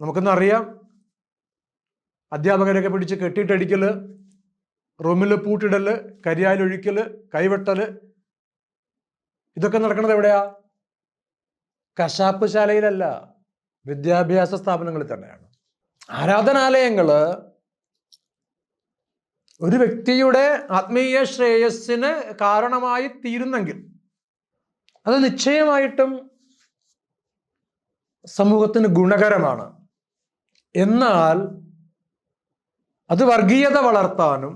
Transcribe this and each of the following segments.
നമുക്കൊന്നറിയാം അധ്യാപകരൊക്കെ പിടിച്ച് കെട്ടിയിട്ടടിക്കൽ റൂമിൽ പൂട്ടിടൽ കരിയാലൊഴിക്കൽ കൈവെട്ടൽ. ഇതൊക്കെ നടക്കുന്നത് എവിടെയാ? കശാപ്പ് ശാലയിലല്ല വിദ്യാഭ്യാസ സ്ഥാപനങ്ങളിൽ തന്നെയാണ്. ആരാധനാലയങ്ങൾ ഒരു വ്യക്തിയുടെ ആത്മീയ ശ്രേയസ്സിന് കാരണമായി തീരുന്നെങ്കിൽ അത് നിശ്ചയമായിട്ടും സമൂഹത്തിന് ഗുണകരമാണ്. എന്നാൽ അത് വർഗീയത വളർത്താനും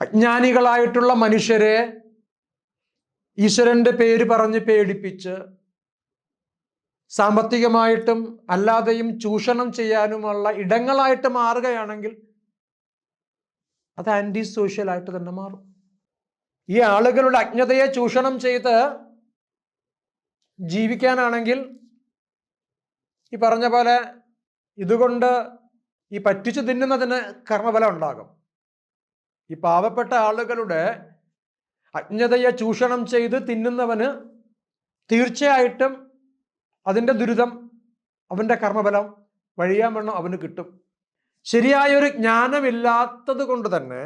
അജ്ഞാനികളായിട്ടുള്ള മനുഷ്യരെ ഈശ്വരന്റെ പേര് പറഞ്ഞ് പേടിപ്പിച്ച് സാമ്പത്തികമായിട്ടും അല്ലാതെയും ചൂഷണം ചെയ്യാനുമുള്ള ഇടങ്ങളായിട്ട് മാറുകയാണെങ്കിൽ അത് ആന്റി സോഷ്യൽ ആയിട്ട് തന്നെ മാറും. ഈ ആളുകളുടെ അജ്ഞതയെ ചൂഷണം ചെയ്ത് ജീവിക്കാനാണെങ്കിൽ ഈ പറഞ്ഞ പോലെ ഇതുകൊണ്ട് ഈ പറ്റിച്ചു തിന്നുന്നതിന് കർമ്മബലം ഉണ്ടാകും. ഈ പാവപ്പെട്ട ആളുകളുടെ അജ്ഞതയെ ചൂഷണം ചെയ്ത് തിന്നുന്നവന് തീർച്ചയായിട്ടും അതിന്റെ ദുരിതം അവന്റെ കർമ്മഫലം വേണം അവന് കിട്ടും. ശരിയായൊരു ജ്ഞാനമില്ലാത്തത് കൊണ്ട് തന്നെ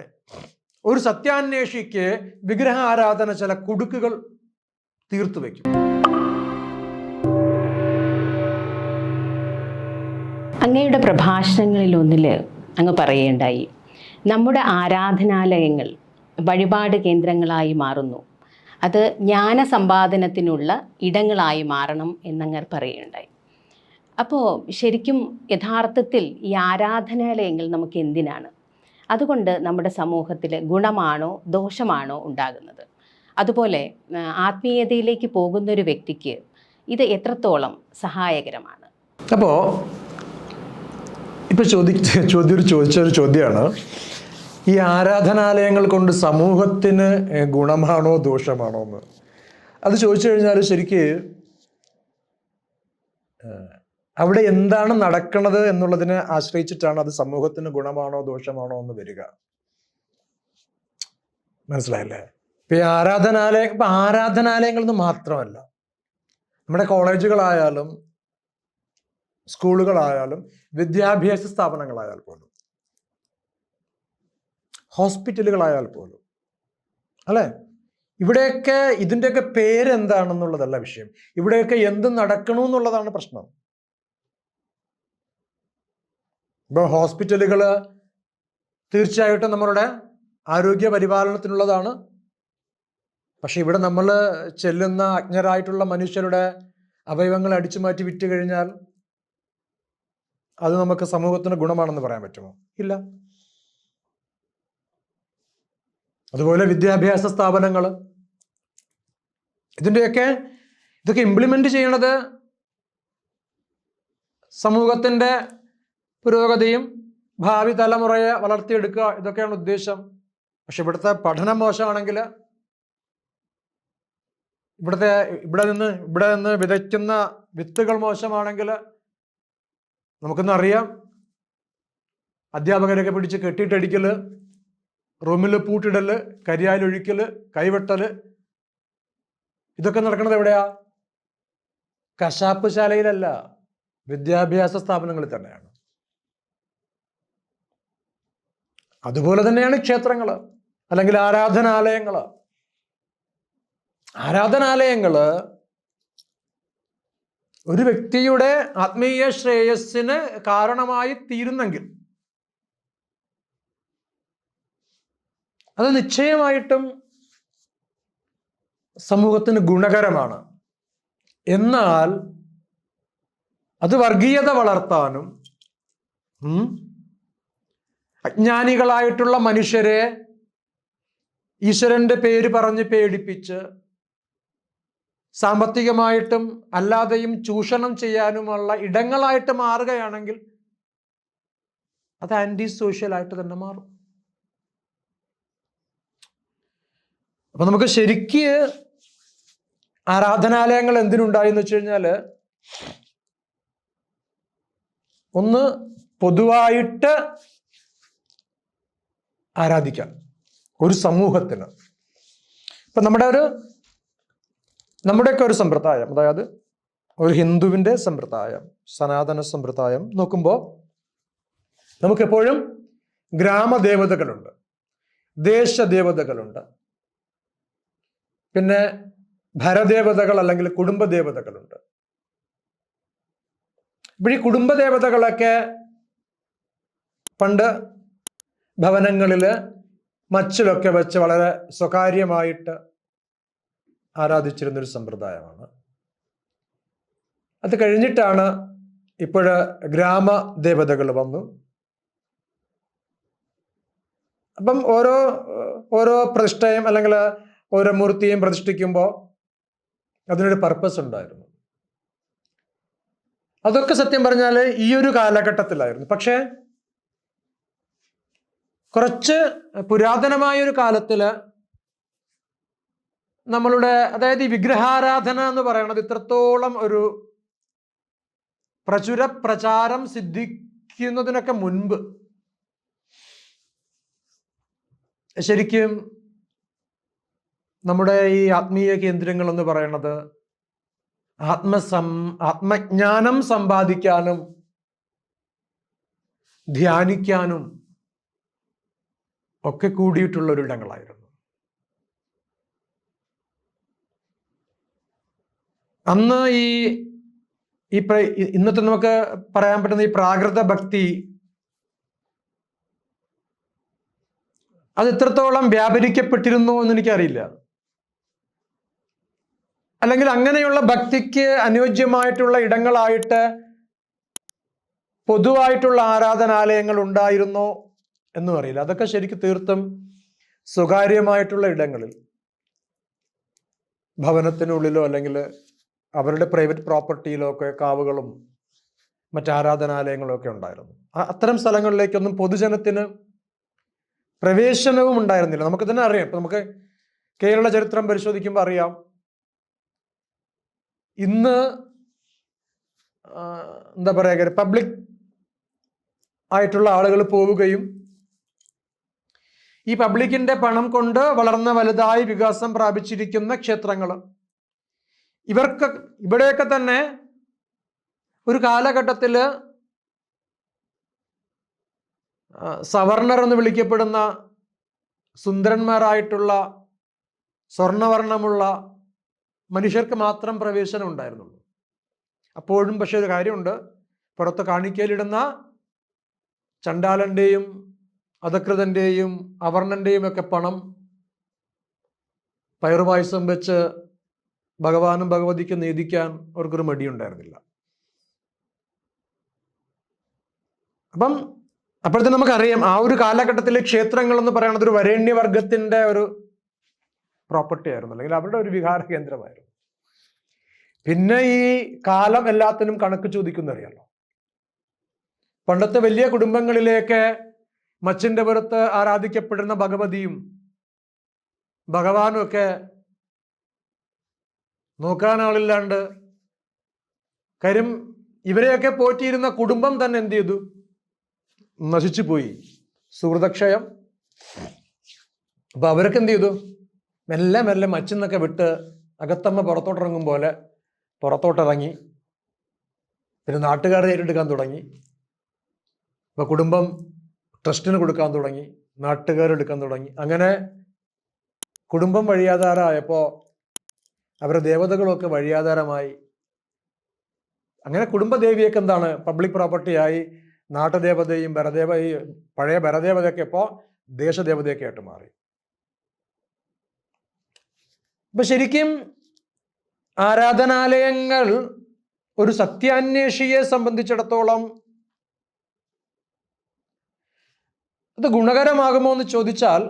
ഒരു സത്യാന്വേഷിക്ക് വിഗ്രഹ ആരാധന ചില കുടുക്കുകൾ തീർത്തു വയ്ക്കും. അങ്ങയുടെ പ്രഭാഷണങ്ങളിലൊന്നിൽ അങ്ങ് പറയുകയുണ്ടായി. നമ്മുടെ ആരാധനാലയങ്ങൾ വഴിപാട് കേന്ദ്രങ്ങളായി മാറുന്നു. അത് ജ്ഞാന സമ്പാദനത്തിനുള്ള ഇടങ്ങളായി മാറണം എന്നങ്ങർ പറയുകയുണ്ടായി. അപ്പോൾ ശരിക്കും യഥാർത്ഥത്തിൽ ഈ ആരാധനാലയങ്ങൾ നമുക്ക് എന്തിനാണ്? അതുകൊണ്ട് നമ്മുടെ സമൂഹത്തിൽ ഗുണമാണോ ദോഷമാണോ ഉണ്ടാകുന്നത്? അതുപോലെ ആത്മീയതയിലേക്ക് പോകുന്ന ഒരു വ്യക്തിക്ക് ഇത് എത്രത്തോളം സഹായകരമാണ്? അപ്പോൾ ഇപ്പൊ ചോദി ചോദ്യം ഒരു ചോദിച്ച ഒരു ചോദ്യമാണ് ഈ ആരാധനാലയങ്ങൾ കൊണ്ട് സമൂഹത്തിന് ഗുണമാണോ ദോഷമാണോ എന്ന്. അത് ചോദിച്ചു കഴിഞ്ഞാൽ ശരിക്ക് അവിടെ എന്താണ് നടക്കുന്നത് എന്നുള്ളതിനെ ആശ്രയിച്ചിട്ടാണ് അത് സമൂഹത്തിന് ഗുണമാണോ ദോഷമാണോ എന്ന് വരിക. മനസ്സിലായല്ലേ? ഇപ്പൊ ഈ ആരാധനാലയ ഇപ്പൊ ആരാധനാലയങ്ങൾ എന്ന് മാത്രമല്ല നമ്മുടെ കോളേജുകളായാലും സ്കൂളുകളായാലും വിദ്യാഭ്യാസ സ്ഥാപനങ്ങളായാൽ പോലും. ഹോസ്പിറ്റലുകളായാൽ പോലും. അല്ലേ? ഇവിടെയൊക്കെ ഇതിന്റെയൊക്കെ പേരെന്താണെന്നുള്ളതല്ല വിഷയം. ഇവിടെയൊക്കെ എന്ത് നടക്കണു എന്നുള്ളതാണ് പ്രശ്നം. ഇപ്പൊ ഹോസ്പിറ്റലുകൾ തീർച്ചയായിട്ടും നമ്മളുടെ ആരോഗ്യ പരിപാലനത്തിനുള്ളതാണ് പക്ഷെ ഇവിടെ നമ്മൾ ചെല്ലുന്ന അജ്ഞരായിട്ടുള്ള മനുഷ്യരുടെ അവയവങ്ങൾ അടിച്ചു മാറ്റി വിറ്റ് കഴിഞ്ഞാൽ അത് നമുക്ക് സമൂഹത്തിന് ഗുണമാണെന്ന് പറയാൻ പറ്റുമോ? ഇല്ല. അതുപോലെ വിദ്യാഭ്യാസ സ്ഥാപനങ്ങൾ. ഇതിന്റെയൊക്കെ ഇതൊക്കെ ഇംപ്ലിമെന്റ് ചെയ്യണത് സമൂഹത്തിന്റെ പുരോഗതിയും ഭാവി തലമുറയെ വളർത്തിയെടുക്കുക ഇതൊക്കെയാണ് ഉദ്ദേശം. പക്ഷെ ഇവിടുത്തെ പഠനം മോശമാണെങ്കിൽ ഇവിടുത്തെ ഇവിടെ നിന്ന് ഇവിടെ നിന്ന് വിതയ്ക്കുന്ന വിത്തുകൾ മോശമാണെങ്കിൽ നമുക്കൊന്നറിയാം അധ്യാപകരൊക്കെ പിടിച്ച് കെട്ടിയിട്ടടിക്കൽ റൂമിൽ പൂട്ടിടൽ കരിയാലൊഴിക്കൽ കൈവെട്ടൽ. ഇതൊക്കെ നടക്കുന്നത് എവിടെയാ? കശാപ്പ് ശാലയിലല്ല വിദ്യാഭ്യാസ സ്ഥാപനങ്ങളിൽ തന്നെയാണ്. അതുപോലെ തന്നെയാണ് ക്ഷേത്രങ്ങൾ അല്ലെങ്കിൽ ആരാധനാലയങ്ങൾ ആരാധനാലയങ്ങൾ ഒരു വ്യക്തിയുടെ ആത്മീയ ശ്രേയസ്സിന് കാരണമായി തീരുന്നെങ്കിൽ അത് നിശ്ചയമായിട്ടും സമൂഹത്തിന് ഗുണകരമാണ്. എന്നാൽ അത് വർഗീയത വളർത്താനും അജ്ഞാനികളായിട്ടുള്ള മനുഷ്യരെ ഈശ്വരന്റെ പേര് പറഞ്ഞ് പേടിപ്പിച്ച് സാമ്പത്തികമായിട്ടും അല്ലാതെയും ചൂഷണം ചെയ്യാനുമുള്ള ഇടങ്ങളായിട്ട് മാറുകയാണെങ്കിൽ അത് ആന്റി സോഷ്യൽ ആയിട്ട് തന്നെ മാറും. അപ്പൊ നമുക്ക് ശരിക്ക് ആരാധനാലയങ്ങൾ എന്തിനുണ്ടായി എന്ന് വെച്ച് കഴിഞ്ഞാൽ ഒന്ന് പൊതുവായിട്ട് ആരാധിക്കാം. ഒരു സമൂഹത്തിന്. ഇപ്പൊ നമ്മുടെ ഒരു നമ്മുടെയൊക്കെ ഒരു സമ്പ്രദായം അതായത് ഒരു ഹിന്ദുവിന്റെ സമ്പ്രദായം സനാതന സമ്പ്രദായം നോക്കുമ്പോൾ നമുക്കെപ്പോഴും ഗ്രാമദേവതകളുണ്ട് ദേശദേവതകളുണ്ട്. പിന്നെ ഭരദേവതകൾ അല്ലെങ്കിൽ കുടുംബദേവതകളുണ്ട്. ഇപ്പോൾ ഈ കുടുംബദേവതകളൊക്കെ പണ്ട് ഭവനങ്ങളിൽ മച്ചിലൊക്കെ വെച്ച് വളരെ സ്വകാര്യമായിട്ട് ആരാധിച്ചിരുന്നൊരു സമ്പ്രദായമാണ്. അത് കഴിഞ്ഞിട്ടാണ് ഇപ്പോഴ് ഗ്രാമദേവതകൾ വന്നു. അപ്പം ഓരോ ഓരോ പ്രതിഷ്ഠയും അല്ലെങ്കിൽ ഓരോ മൂർത്തിയും പ്രതിഷ്ഠിക്കുമ്പോൾ അതിനൊരു പർപ്പസ് ഉണ്ടായിരുന്നു. അതൊക്കെ സത്യം പറഞ്ഞാൽ ഈ ഒരു കാലഘട്ടത്തിലായിരുന്നു. പക്ഷേ കുറച്ച് പുരാതനമായ ഒരു കാലത്തിൽ നമ്മളുടെ അതായത് ഈ വിഗ്രഹാരാധന എന്ന് പറയുന്നത് ഇത്രത്തോളം ഒരു പ്രചുര പ്രചാരം സിദ്ധിക്കുന്നതിനൊക്കെ മുൻപ് ശരിക്കും നമ്മുടെ ഈ ആത്മീയ കേന്ദ്രങ്ങൾ എന്ന് പറയുന്നത് ആത്മസം ആത്മജ്ഞാനം സമ്പാദിക്കാനും ധ്യാനിക്കാനും ഒക്കെ കൂടിയിട്ടുള്ള ഒരിടങ്ങളായിരുന്നു അന്ന് ഈ ഈ ഇന്നത്തെ നമുക്ക് പറയാൻ പറ്റുന്ന ഈ പ്രാകൃത ഭക്തി അത് എത്രത്തോളം വ്യാപരിക്കപ്പെട്ടിരുന്നു എന്ന് എനിക്കറിയില്ല അല്ലെങ്കിൽ അങ്ങനെയുള്ള ഭക്തിക്ക് അനുയോജ്യമായിട്ടുള്ള ഇടങ്ങളായിട്ട് പൊതുവായിട്ടുള്ള ആരാധനാലയങ്ങൾ ഉണ്ടായിരുന്നോ എന്നും അറിയില്ല. അതൊക്കെ ശരിക്കും തീർത്തും സ്വകാര്യമായിട്ടുള്ള ഇടങ്ങളിൽ ഭവനത്തിനുള്ളിലോ അല്ലെങ്കിൽ അവരുടെ പ്രൈവറ്റ് പ്രോപ്പർട്ടിയിലൊക്കെ കാവുകളും മറ്റ് ആരാധനാലയങ്ങളും ഒക്കെ ഉണ്ടായിരുന്നു. അത്തരം സ്ഥലങ്ങളിലേക്കൊന്നും പൊതുജനത്തിന് പ്രവേശനവും ഉണ്ടായിരുന്നില്ല. നമുക്ക് തന്നെ അറിയാം. ഇപ്പൊ നമുക്ക് കേരള ചരിത്രം പരിശോധിക്കുമ്പോൾ അറിയാം. ഇന്ന് എന്താ പറയുക പബ്ലിക് ആയിട്ടുള്ള ആളുകൾ പോവുകയും ഈ പബ്ലിക്കിന്റെ പണം കൊണ്ട് വളർന്ന വലുതായി വികാസം പ്രാപിച്ചിരിക്കുന്ന ക്ഷേത്രങ്ങൾ ഇവർക്ക് ഇവിടെയൊക്കെ തന്നെ ഒരു കാലഘട്ടത്തിൽ സവർണർ എന്ന് വിളിക്കപ്പെടുന്ന സുന്ദരന്മാരായിട്ടുള്ള സ്വർണവർണമുള്ള മനുഷ്യർക്ക് മാത്രം പ്രവേശനം ഉണ്ടായിരുന്നുള്ളൂ. അപ്പോഴും പക്ഷേ ഒരു കാര്യമുണ്ട്. പുറത്ത് കാണിക്കയിലിടുന്ന ചണ്ടാലന്റെയും അധകൃതന്റെയും അവർണന്റെയും ഒക്കെ പണം പയറുപായസം വെച്ച് ഭഗവാനും ഭഗവതിക്കും നീതിക്കാൻ അവർക്കൊരു മടിയുണ്ടായിരുന്നില്ല. അപ്പം അപ്പോഴത്തെ നമുക്കറിയാം ആ ഒരു കാലഘട്ടത്തിലെ ക്ഷേത്രങ്ങൾ എന്ന് പറയുന്നത് ഒരു വരേണ്യവർഗത്തിന്റെ ഒരു പ്രോപ്പർട്ടി ആയിരുന്നു. അല്ലെങ്കിൽ അവരുടെ ഒരു വിഹാര കേന്ദ്രമായിരുന്നു. പിന്നെ ഈ കാലം എല്ലാത്തിനും കണക്ക് ചോദിക്കുന്നറിയാലോ പണ്ടത്തെ വലിയ കുടുംബങ്ങളിലേക്ക് മച്ചിന്റെ പുറത്ത് ആരാധിക്കപ്പെടുന്ന ഭഗവതിയും ഭഗവാനും ഒക്കെ നോക്കാൻ ആളില്ലാണ്ട്. കാര്യം ഇവരെയൊക്കെ പോറ്റിയിരുന്ന കുടുംബം തന്നെ എന്ത് ചെയ്തു? നശിച്ചു പോയി സുഹൃതക്ഷയം. അപ്പൊ അവരൊക്കെ എന്ത് ചെയ്തു? മെല്ലെ മെല്ലെ മച്ചിന്നൊക്കെ വിട്ട് അകത്തമ്മ പുറത്തോട്ടിറങ്ങും പോലെ പുറത്തോട്ടിറങ്ങി. പിന്നെ നാട്ടുകാരെ ഏറ്റെടുക്കാൻ തുടങ്ങി. അപ്പൊ കുടുംബം ട്രസ്റ്റിന് കൊടുക്കാൻ തുടങ്ങി. നാട്ടുകാരെടുക്കാൻ തുടങ്ങി. അങ്ങനെ കുടുംബം വഴിയാധാരമായപ്പോ അവരുടെ ദേവതകളൊക്കെ വഴിയാധാരമായി. അങ്ങനെ കുടുംബദേവിയൊക്കെ എന്താണ്? പബ്ലിക് പ്രോപ്പർട്ടിയായി നാട്ടുദേവതയും ഭരദേവ ഈ പഴയ ഭരദേവതയൊക്കെ ഇപ്പോൾ ദേശദേവതയൊക്കെ ആയിട്ട് മാറി. ഇപ്പൊ ശരിക്കും ആരാധനാലയങ്ങൾ ഒരു സത്യാന്വേഷിയെ സംബന്ധിച്ചിടത്തോളം അത് ഗുണകരമാകുമോ എന്ന് ചോദിച്ചാൽ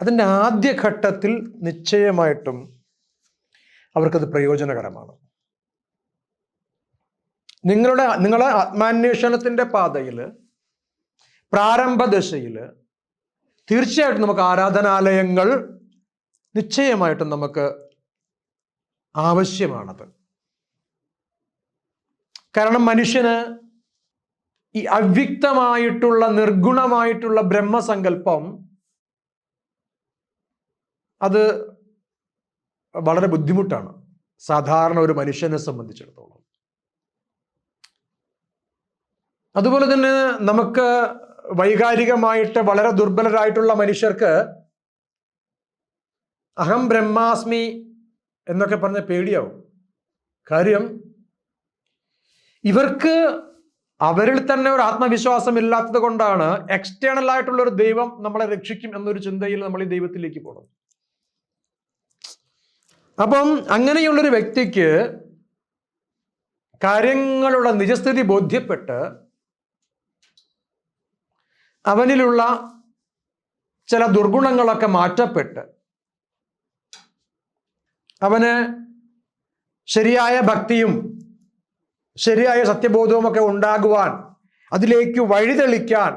അതിന്റെ ആദ്യഘട്ടത്തിൽ നിശ്ചയമായിട്ടും അവർക്കത് പ്രയോജനകരമാണ്. നിങ്ങളുടെ നിങ്ങളെ ആത്മാന്വേഷണത്തിന്റെ പാതയിൽ പ്രാരംഭദശയിൽ തീർച്ചയായിട്ടും നമുക്ക് ആരാധനാലയങ്ങൾ നിശ്ചയമായിട്ടും നമുക്ക് ആവശ്യമാണത്. കാരണം മനുഷ്യന് ഈ അവ്യക്തമായിട്ടുള്ള നിർഗുണമായിട്ടുള്ള ബ്രഹ്മസങ്കല്പം അത് വളരെ ബുദ്ധിമുട്ടാണ്. സാധാരണ ഒരു മനുഷ്യനെ സംബന്ധിച്ചിടത്തോളം. അതുപോലെ തന്നെ നമുക്ക് വൈകാരികമായിട്ട് വളരെ ദുർബലരായിട്ടുള്ള മനുഷ്യർക്ക് അഹം ബ്രഹ്മാസ്മി എന്നൊക്കെ പറഞ്ഞ പേടിയാവും. കാര്യം ഇവർക്ക് അവരിൽ തന്നെ ഒരു ആത്മവിശ്വാസം ഇല്ലാത്തത് കൊണ്ടാണ് എക്സ്റ്റേണൽ ആയിട്ടുള്ള ഒരു ദൈവം നമ്മളെ രക്ഷിക്കും എന്നൊരു ചിന്തയിൽ നമ്മൾ ഈ ദൈവത്തിലേക്ക് പോകണം അപ്പം അങ്ങനെയുള്ളൊരു വ്യക്തിക്ക് കാര്യങ്ങളുടെ നിജസ്ഥിതി ബോധ്യപ്പെട്ട് അവനിലുള്ള ചില ദുർഗുണങ്ങളൊക്കെ മാറ്റപ്പെട്ട് അവന് ശരിയായ ഭക്തിയും ശരിയായ സത്യബോധവുമൊക്കെ ഉണ്ടാകുവാൻ അതിലേക്ക് വഴിതെളിക്കാൻ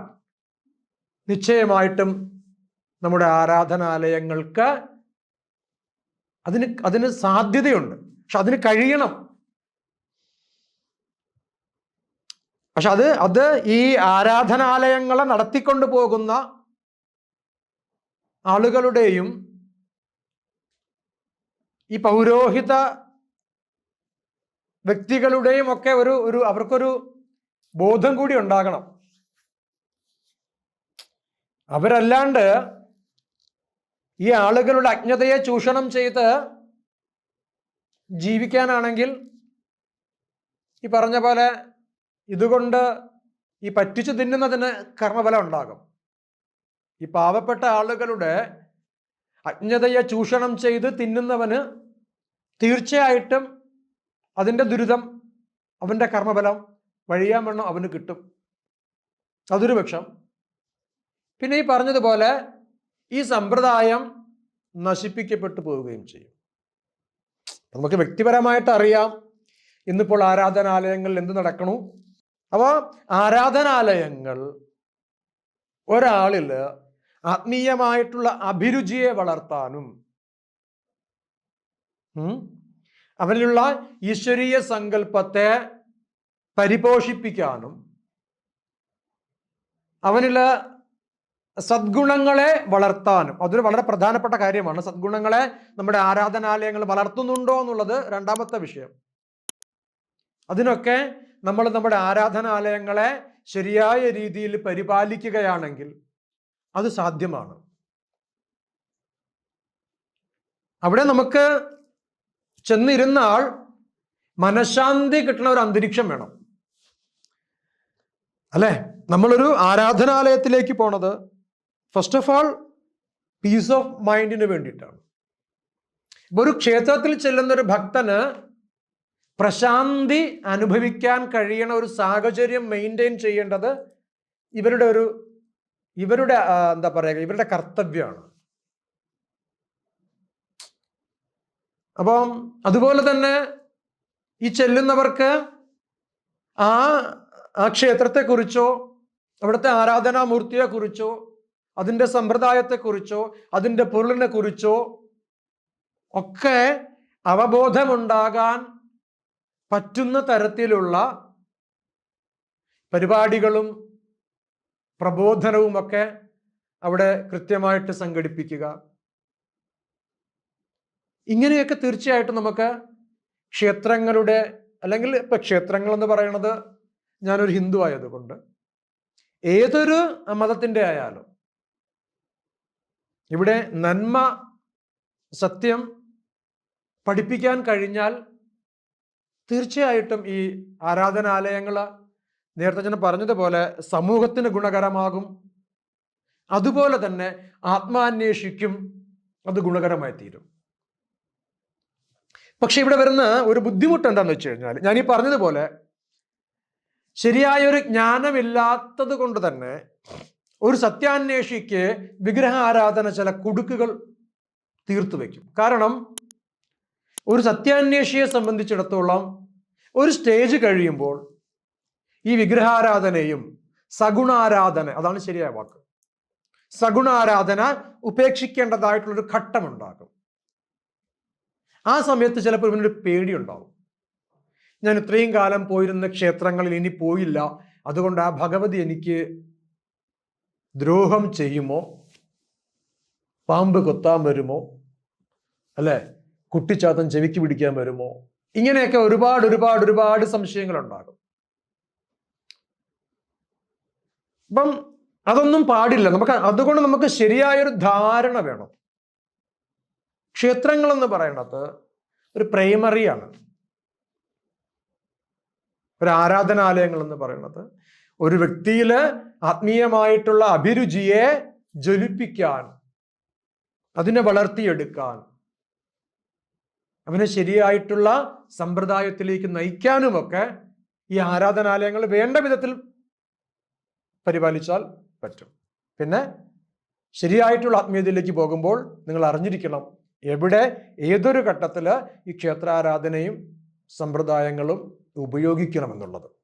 നിശ്ചയമായിട്ടും നമ്മുടെ ആരാധനാലയങ്ങൾക്ക് അതിന് അതിന് സാധ്യതയുണ്ട്. പക്ഷെ അതിന് കഴിയണം. പക്ഷെ അത് അത് ഈ ആരാധനാലയങ്ങളെ നടത്തിക്കൊണ്ട് പോകുന്ന ആളുകളുടെയും ഈ പൗരോഹിത വ്യക്തികളുടെയും ഒക്കെ ഒരു ഒരു അവർക്കൊരു ബോധം കൂടി ഉണ്ടാകണം. അവരല്ലാണ്ട് ഈ ആളുകളുടെ അജ്ഞതയെ ചൂഷണം ചെയ്ത് ജീവിക്കാനാണെങ്കിൽ ഈ പറഞ്ഞ പോലെ ഇതുകൊണ്ട് ഈ പറ്റിച്ചു തിന്നുന്നതിന് കർമ്മബലം ഉണ്ടാകും. ഈ പാവപ്പെട്ട ആളുകളുടെ അജ്ഞതയെ ചൂഷണം ചെയ്ത് തിന്നുന്നവന് തീർച്ചയായിട്ടും അതിന്റെ ദുരിതം അവന്റെ കർമ്മബലം വഴിയാൻ വണ്ണം അവന് കിട്ടും. അതൊരു പക്ഷം. പിന്നെ ഈ പറഞ്ഞതുപോലെ ഈ സമ്പ്രദായം നശിപ്പിക്കപ്പെട്ടു പോവുകയും ചെയ്യും. നമുക്ക് വ്യക്തിപരമായിട്ട് അറിയാം ഇന്നിപ്പോൾ ആരാധനാലയങ്ങളിൽ എന്ത് നടക്കണു? അപ്പോൾ ആരാധനാലയങ്ങൾ ഒരാളിൽ ആത്മീയമായിട്ടുള്ള അഭിരുചിയെ വളർത്താനും അവനിലുള്ള ഈശ്വരീയ സങ്കല്പത്തെ പരിപോഷിപ്പിക്കാനും അവനിൽ സദ്ഗുണങ്ങളെ വളർത്താനും. അതൊരു വളരെ പ്രധാനപ്പെട്ട കാര്യമാണ്. സദ്ഗുണങ്ങളെ നമ്മുടെ ആരാധനാലയങ്ങൾ വളർത്തുന്നുണ്ടോ എന്നുള്ളത് രണ്ടാമത്തെ വിഷയം. അതിനൊക്കെ നമ്മൾ നമ്മുടെ ആരാധനാലയങ്ങളെ ശരിയായ രീതിയിൽ പരിപാലിക്കുകയാണെങ്കിൽ അത് സാധ്യമാണ്. അവിടെ നമുക്ക് ചെന്നിരുന്നാൾ മനഃശാന്തി കിട്ടുന്ന ഒരു അന്തരീക്ഷം വേണം. അല്ലേ? നമ്മളൊരു ആരാധനാലയത്തിലേക്ക് പോണത് first of all peace of മൈൻഡിന് വേണ്ടിയിട്ടാണ്. ഇപ്പൊ ഒരു ക്ഷേത്രത്തിൽ ചെല്ലുന്ന ഒരു ഭക്തന് പ്രശാന്തി അനുഭവിക്കാൻ കഴിയണ ഒരു സാഹചര്യം മെയിന്റെയിൻ ചെയ്യേണ്ടത് ഇവരുടെ ഒരു ഇവരുടെ എന്താ പറയുക ഇവരുടെ കർത്തവ്യമാണ്. അപ്പം അതുപോലെ തന്നെ ഈ ചെല്ലുന്നവർക്ക് ആ ആ ക്ഷേത്രത്തെക്കുറിച്ചോ അവിടുത്തെ ആരാധനാമൂർത്തിയെക്കുറിച്ചോ അതിന്റെ സമ്പ്രദായത്തെക്കുറിച്ചോ അതിന്റെ പൊരുളിനെ കുറിച്ചോ ഒക്കെ അവബോധമുണ്ടാകാൻ പറ്റുന്ന തരത്തിലുള്ള പരിപാടികളും പ്രബോധനവും ഒക്കെ അവിടെ കൃത്യമായിട്ട് സംഘടിപ്പിക്കുക. ഇങ്ങനെയൊക്കെ തീർച്ചയായിട്ടും നമുക്ക് ക്ഷേത്രങ്ങളുടെ അല്ലെങ്കിൽ ഇപ്പൊ ക്ഷേത്രങ്ങൾ എന്ന് പറയുന്നത് ഞാനൊരു ഹിന്ദു ആയതുകൊണ്ട്. ഏതൊരു മതത്തിന്റെ ആയാലും ഇവിടെ നന്മ സത്യം പഠിപ്പിക്കാൻ കഴിഞ്ഞാൽ തീർച്ചയായിട്ടും ഈ ആരാധനാലയങ്ങൾ നേരത്തെ ഞാൻ പറഞ്ഞതുപോലെ സമൂഹത്തിന് ഗുണകരമാകും. അതുപോലെ തന്നെ ആത്മാന്വേഷിക്കും അത് ഗുണകരമായി തീരും. പക്ഷെ ഇവിടെ വരുന്ന ഒരു ബുദ്ധിമുട്ട് എന്താണെന്ന് വെച്ച് കഴിഞ്ഞാൽ ഞാൻ ഈ പറഞ്ഞതുപോലെ ശരിയായ ഒരു ജ്ഞാനമില്ലാത്തത് കൊണ്ട് തന്നെ ഒരു സത്യാന്വേഷിക്ക് വിഗ്രഹ ആരാധന ചില കുടുക്കുകൾ തീർത്തു വയ്ക്കും. കാരണം ഒരു സത്യാന്വേഷിയെ സംബന്ധിച്ചിടത്തോളം ഒരു സ്റ്റേജ് കഴിയുമ്പോൾ ഈ വിഗ്രഹാരാധനയും സഗുണാരാധന അതാണ് ശരിയായ വാക്ക്. സഗുണാരാധന ഉപേക്ഷിക്കേണ്ടതായിട്ടുള്ളൊരു ഘട്ടമുണ്ടാകും. ആ സമയത്ത് ചിലപ്പോൾ ഇവനൊരു പേടിയുണ്ടാവും. ഞാൻ ഇത്രയും കാലം പോയിരുന്ന ക്ഷേത്രങ്ങളിൽ ഇനി പോയില്ല. അതുകൊണ്ട് ആ ഭഗവതി എനിക്ക് ദ്രോഹം ചെയ്യുമോ? പാമ്പ് കൊത്താൻ വരുമോ? അല്ലേ? കുട്ടിച്ചാത്തൻ ചെവിക്ക് പിടിക്കാൻ വരുമോ? ഇങ്ങനെയൊക്കെ ഒരുപാട് ഒരുപാട് ഒരുപാട് സംശയങ്ങൾ ഉണ്ടാകും അപ്പം അതൊന്നും പാടില്ല. നമുക്ക് അതുകൊണ്ട് നമുക്ക് ശരിയായൊരു ധാരണ വേണം. ക്ഷേത്രങ്ങൾ എന്ന് പറയുന്നത് ഒരു പ്രൈമറിയാണ്. ഒരു ആരാധനാലയങ്ങൾ എന്ന് പറയുന്നത് ഒരു വ്യക്തിയിൽ ആത്മീയമായിട്ടുള്ള അഭിരുചിയെ ജ്വലിപ്പിക്കാൻ അതിനെ വളർത്തിയെടുക്കാൻ അവനെ ശരിയായിട്ടുള്ള സമ്പ്രദായത്തിലേക്ക് നയിക്കാനുമൊക്കെ ഈ ആരാധനാലയങ്ങൾ വേണ്ട വിധത്തിൽ പരിപാലിച്ചാൽ പറ്റും. പിന്നെ ശരിയായിട്ടുള്ള ആത്മീയതയിലേക്ക് പോകുമ്പോൾ നിങ്ങൾ അറിഞ്ഞിരിക്കണം എവിടെ ഏതൊരു ഘട്ടത്തിൽ ഈ ക്ഷേത്രാരാധനയും സമ്പ്രദായങ്ങളും ഉപയോഗിക്കണമെന്നുള്ളത്.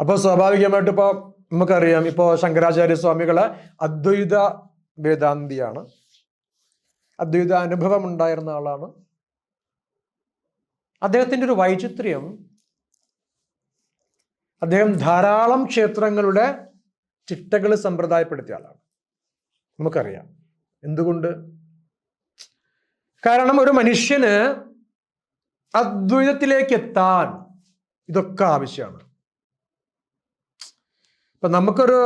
അപ്പോൾ സ്വാഭാവികമായിട്ട് ഇപ്പോൾ നമുക്കറിയാം ഇപ്പോൾ ശങ്കരാചാര്യ സ്വാമികൾ അദ്വൈത വേദാന്തിയാണ്. അദ്വൈത അനുഭവം ഉണ്ടായിരുന്ന ആളാണ്. അദ്ദേഹത്തിന്റെ ഒരു വൈചിത്ര്യം അദ്ദേഹം ധാരാളം ക്ഷേത്രങ്ങളുടെ ചിട്ടകൾ സമ്പ്രദായപ്പെടുത്തിയ ആളാണ്. നമുക്കറിയാം. എന്തുകൊണ്ട്? കാരണം ഒരു മനുഷ്യന് അദ്വൈതത്തിലേക്ക് എത്താൻ ഇതൊക്കെ ആവശ്യമാണ്. ഇപ്പൊ നമുക്കൊരു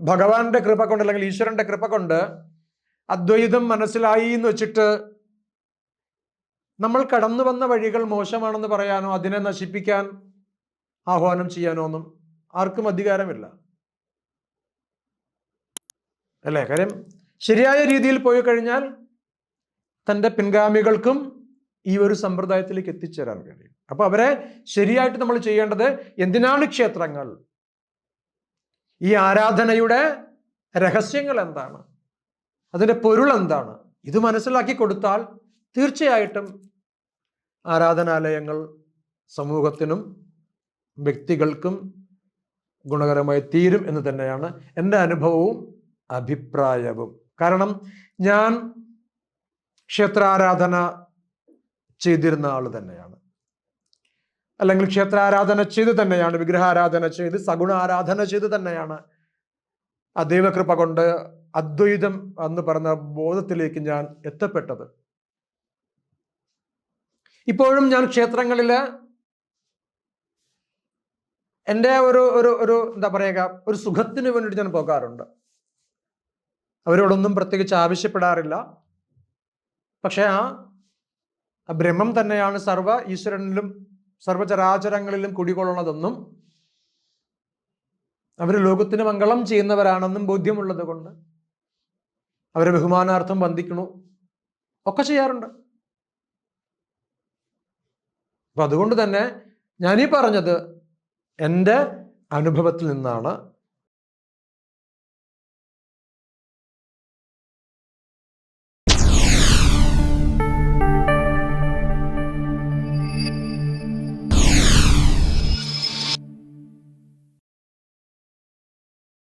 ഭഗവാന്റെ കൃപ കൊണ്ട് അല്ലെങ്കിൽ ഈശ്വരന്റെ കൃപ കൊണ്ട് അദ്വൈതം മനസ്സിലായി എന്ന് വെച്ചിട്ട് നമ്മൾ കടന്നു വന്ന വഴികൾ മോശമാണെന്ന് പറയാനോ അതിനെ നശിപ്പിക്കാൻ ആഹ്വാനം ചെയ്യാനോ ഒന്നും ആർക്കും അധികാരമില്ല. അല്ലേ? കാര്യം ശരിയായ രീതിയിൽ പോയി കഴിഞ്ഞാൽ തന്റെ പിൻഗാമികൾക്കും ഈ ഒരു സമ്പ്രദായത്തിലേക്ക് എത്തിച്ചേരാൻ കഴിയും. അപ്പൊ അവരെ ശരിയായിട്ട് നമ്മൾ ചെയ്യേണ്ടത് എന്തിനാണ് ക്ഷേത്രങ്ങൾ? ഈ ആരാധനയുടെ രഹസ്യങ്ങൾ എന്താണ്? അതിന്റെ പൊരുൾ എന്താണ്? ഇത് മനസ്സിലാക്കി കൊടുത്താൽ തീർച്ചയായിട്ടും ആരാധനാലയങ്ങൾ സമൂഹത്തിനും വ്യക്തികൾക്കും ഗുണകരമായി തീരും എന്ന് തന്നെയാണ് എന്റെ അനുഭവവും അഭിപ്രായവും. കാരണം ഞാൻ ക്ഷേത്രാരാധന ചെയ്തിരുന്ന ആൾ തന്നെയാണ്. അല്ലെങ്കിൽ ക്ഷേത്രാരാധന ചെയ്ത് തന്നെയാണ് വിഗ്രഹാരാധന ചെയ്ത് സഗുണ ആരാധന ചെയ്ത് തന്നെയാണ്. ആ ദൈവകൃപ കൊണ്ട് അദ്വൈതം എന്ന് പറഞ്ഞ ബോധത്തിലേക്ക് ഞാൻ എത്തപ്പെട്ടത്. ഇപ്പോഴും ഞാൻ ക്ഷേത്രങ്ങളിൽ എന്റെ ഒരു ഒരു ഒരു എന്താ പറയുക ഒരു സുഖത്തിന് വേണ്ടിയിട്ട് ഞാൻ പോകാറുണ്ട്. അവരോടൊന്നും പ്രത്യേകിച്ച് ആവശ്യപ്പെടാറില്ല. പക്ഷേ ആ ബ്രഹ്മം തന്നെയാണ് സർവ ഈശ്വരനിലും സർവചരാചരങ്ങളിലും കുടികൊള്ളുന്നതെന്നും അവർ ലോകത്തിന് മംഗളം ചെയ്യുന്നവരാണെന്നും ബോധ്യമുള്ളത് കൊണ്ട് അവരെ ബഹുമാനാർത്ഥം വന്ദിക്കണു ഒക്കെ ചെയ്യാറുണ്ട്. അപ്പൊ അതുകൊണ്ട് തന്നെ ഞാനീ പറഞ്ഞത് എന്റെ അനുഭവത്തിൽ നിന്നാണ്